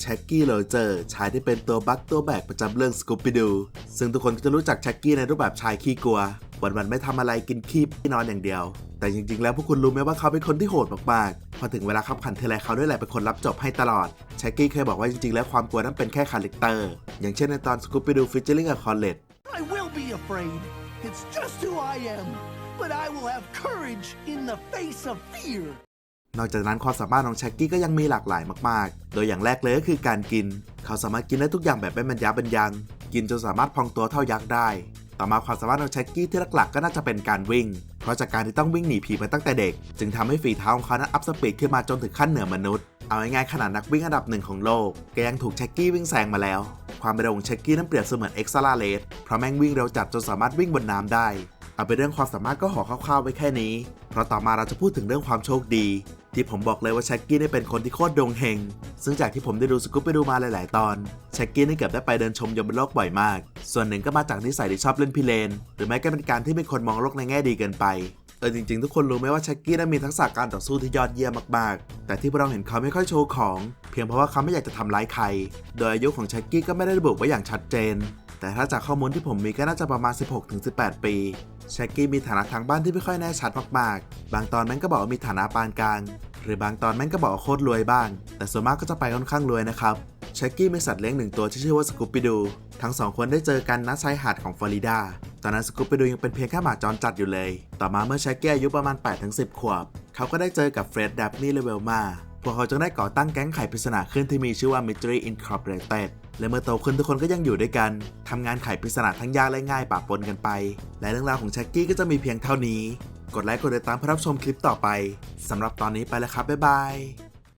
แช็กกี้โรเจอร์ชายที่เป็นตัวบั๊กตัวแบกประจำเรื่องสกูปปี้ดูซึ่งทุกคนก็จะรู้จักแช็กกี้ในรูปแบบชายขี้กลัว วันๆไม่ทำอะไรกินขี้นอนอย่างเดียว แต่จริงๆ แล้วพวกคุณรู้ไหมว่าเขาเป็นคนที่โหดมากๆ พอถึงเวลาขับขันเทเลเขาด้วยแหละเป็นคนรับจบให้ตลอดแช็กกี้เคยบอกว่าจริงๆ แล้วความกลัวนั้นเป็นแค่คาแรคเตอร์อย่างเช่นในตอนสกูปปี้ดูฟิชเชอร์ลิงกับคอนเลต I will be afraid. It's just who I am. But I will have courage in the face of fear. นอกจากนั้นความสามารถของแช็กกี้ก็ยังมีหลากหลายมากๆ โดยอย่างแรกเลยก็คือการกิน เขาสามารถกินได้ทุกอย่างแบบไม่บรรยะบรรยัง กินจนสามารถพองตัวเท่ายักษ์ได้ ต่อมาความสามารถของแช็กกี้ที่หลักๆ ก็น่าจะเป็นการวิ่ง เพราะจากการที่ต้องวิ่งหนีผีมาตั้งแต่เด็ก จึงทำให้ฝีเท้าของเขานั้นอัพสปีดขึ้นมาจนถึงขั้นเหนือมนุษย์ เอาง่ายๆขนาดนักวิ่งอันดับหนึ่งของโลกแกยังถูกแช็กกี้วิ่งแซงมาแล้ว ความเร็วของแช็กกี้นั้นเปรียบเสมือนเอ็กซ์ลาเลสเพราะแม่งวิ่งเร็วจัดจนสามารถวิ่งบนน้ำได้เอาเป็นเรื่องความสามารถก็หอคร่าวๆไว้แค่นี้ เพราะต่อมาเราจะพูดถึงเรื่องความโชคดี ที่ผมบอกเลยว่าแช็กกี้ได้เป็นคนที่โคตรดวงเฮง ซึ่งจากที่ผมได้ดูสกูปไปดูมาหลาย ๆ ตอน แช็กกี้ได้เกือบได้ไปเดินชมยมโลกบ่อยมาก ส่วนหนึ่งก็มาจากนิสัยที่ชอบเล่นพิเรน หรือแม้ก็เป็นการที่เป็นคนมองโลกในแง่ดีเกินไป เออจริง ๆ ทุกคนรู้ไหมว่าแช็กกี้นั้นมีทักษะการต่อสู้ที่ยอดเยี่ยมมาก ๆ แต่ที่พวกเราเห็นเขาไม่ค่อยโชว์ของ เพียงเพราะว่าเขาไม่อยากจะทำร้ายใคร โดยอายุของแช็กกี้ก็ไม่ได้ระบุไว้อย่างชัดเจน แต่ถ้าจากข้อมูลที่ผมมีก็น่าจะประมาณ 16-18 ปีแช็กกี้มีฐานะทางบ้านที่ไม่ค่อยแน่ชัดมากๆ บางตอนแม่งก็บอกว่ามีฐานะปานกลาง หรือบางตอนแม่งก็บอกว่าโคตรรวยบ้าง แต่ส่วนมากก็จะไปค่อนข้างรวยนะครับแช็กกี้มีสัตว์เลี้ยงหนึ่งตัวที่ชื่อว่าสกูปปีดู ทั้งสองคนได้เจอกันณชายหาดของฟลอริดา ตอนนั้นสกูปปีดูยังเป็นเพียงแค่หมาจรจัดอยู่เลย ต่อมาเมื่อแช็กกี้อายุประมาณ 8-10 ขวบ เขาก็ได้เจอกับเฟร็ดดับนี่เลเวลมา วกเขาจึงได้ก่อตั้งแก๊งไขปริศนาขึ้นที่มีชื่อว่า Mystery Incorporated และเมื่อโตขึ้นทุกคนก็ยังอยู่ด้วยกันทำงานไขปริศนาทั้งยากและง่ายปะปนกันไป และเรื่องราวของแช็กกี้ก็จะมีเพียงเท่านี้ กดไลค์กดติดตามเพื่อรับชมคลิปต่อไปสำหรับตอนนี้ไปแล้วครับบ๊ายบาย